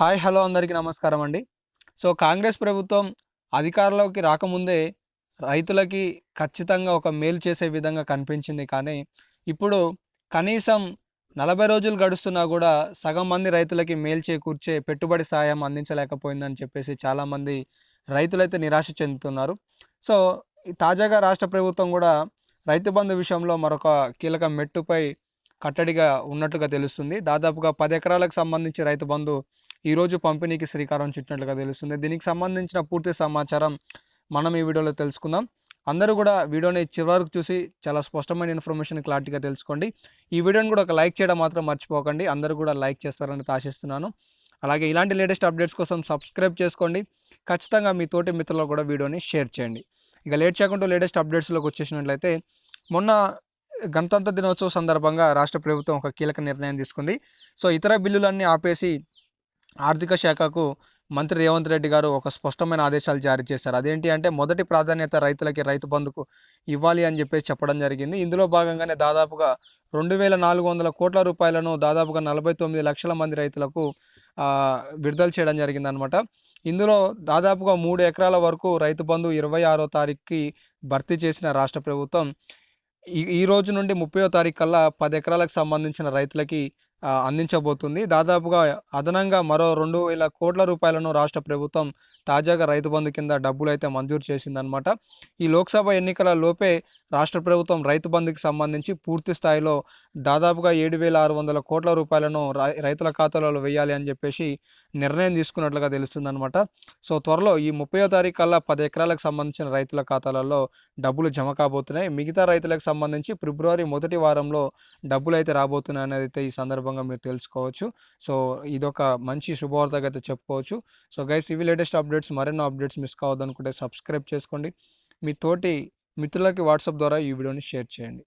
Hi hello అందరికీ నమస్కారం అండి. సో కాంగ్రెస్ ప్రభుత్వం అధికారంలోకి రాకముందే రైతులకి ఖచ్చితంగా ఒక మేలు చేసే విధంగా కనిపించింది. కానీ ఇప్పుడు కనీసం నలభై రోజులు గడుస్తున్నా కూడా సగం మంది రైతులకి మేలు చేకూర్చే పెట్టుబడి సాయం అందించలేకపోయిందని చెప్పేసి చాలామంది రైతులైతే నిరాశ చెందుతున్నారు. సో తాజాగా రాష్ట్ర ప్రభుత్వం కూడా రైతు బంధు విషయంలో మరొక కీలక మెట్టుపై కట్టడిగా ఉన్నట్లుగా తెలుస్తుంది. దాదాపుగా పది ఎకరాలకు సంబంధించి రైతు బంధు ఈరోజు పంపిణీకి శ్రీకారం చుట్టినట్లుగా తెలుస్తుంది. దీనికి సంబంధించిన పూర్తి సమాచారం మనం ఈ వీడియోలో తెలుసుకుందాం. అందరూ కూడా వీడియోని చివరకు చూసి చాలా స్పష్టమైన ఇన్ఫర్మేషన్ క్లారిటీగా తెలుసుకోండి. ఈ వీడియోని కూడా ఒక లైక్ చేయడం మాత్రం మర్చిపోకండి. అందరూ కూడా లైక్ చేస్తారని ఆశిస్తున్నాను. అలాగే ఇలాంటి లేటెస్ట్ అప్డేట్స్ కోసం సబ్స్క్రైబ్ చేసుకోండి. ఖచ్చితంగా మీ తోటి మిత్రులకు కూడా వీడియోని షేర్ చేయండి. ఇక లేట్ చేయకుండా లేటెస్ట్ అప్డేట్స్లోకి వచ్చేసినట్లయితే మొన్న గణతంత్ర దినోత్సవం సందర్భంగా రాష్ట్ర ప్రభుత్వం ఒక కీలక నిర్ణయం తీసుకుంది. సో ఇతర బిల్లులన్నీ ఆపేసి ఆర్థిక శాఖకు మంత్రి రేవంత్ రెడ్డి గారు ఒక స్పష్టమైన ఆదేశాలు జారీ చేశారు. అదేంటి అంటే మొదటి ప్రాధాన్యత రైతులకి రైతు బంధుకు ఇవ్వాలి అని చెప్పేసి చెప్పడం జరిగింది. ఇందులో భాగంగానే దాదాపుగా రెండు వేల నాలుగు వందల కోట్ల రూపాయలను దాదాపుగా నలభై తొమ్మిది లక్షల మంది రైతులకు విడుదల చేయడం జరిగిందనమాట ఇందులో దాదాపుగా మూడు ఎకరాల వరకు రైతు బంధు ఇరవై ఆరో తారీఖుకి భర్తీ చేసిన రాష్ట్ర ప్రభుత్వం ఈ ఈ రోజు నుండి ముప్పయో తారీఖు కల్లా పది ఎకరాలకు సంబంధించిన రైతులకి అందించబోతుంది. దాదాపుగా అదనంగా మరో రెండు వేల కోట్ల రూపాయలను రాష్ట్ర ప్రభుత్వం తాజాగా రైతు బంధు కింద డబ్బులు అయితే మంజూరు చేసిందనమాట ఈ లోక్సభ ఎన్నికల లోపే రాష్ట్ర ప్రభుత్వం రైతు బంధుకి సంబంధించి పూర్తి స్థాయిలో దాదాపుగా ఏడు వేల ఆరు వందల కోట్ల రూపాయలను రై- రైతుల ఖాతాలలో వేయాలి అని చెప్పేసి నిర్ణయం తీసుకున్నట్లుగా తెలుస్తుందనమాట సో త్వరలో ఈ ముప్పయో తారీఖు కల్లా పది ఎకరాలకు సంబంధించిన రైతుల ఖాతాలలో డబ్బులు జమ కాబోతున్నాయి. మిగతా రైతులకు సంబంధించి ఫిబ్రవరి మొదటి వారంలో డబ్బులు అయితే రాబోతున్నాయి అనేది అయితే ఈ సందర్భంగా మీరు తెలుసుకోవచ్చు. సో ఇదొక మంచి శుభవార్తగా అయితే చెప్పుకోవచ్చు. సో గైస్ ఇవి లేటెస్ట్ అప్డేట్స్ మరెన్నో అప్డేట్స్ మిస్ కావద్దనుకుంటే సబ్స్క్రైబ్ చేసుకోండి. మీ తోటి మిత్రులకి వాట్సాప్ ద్వారా ఈ వీడియోని షేర్ చేయండి.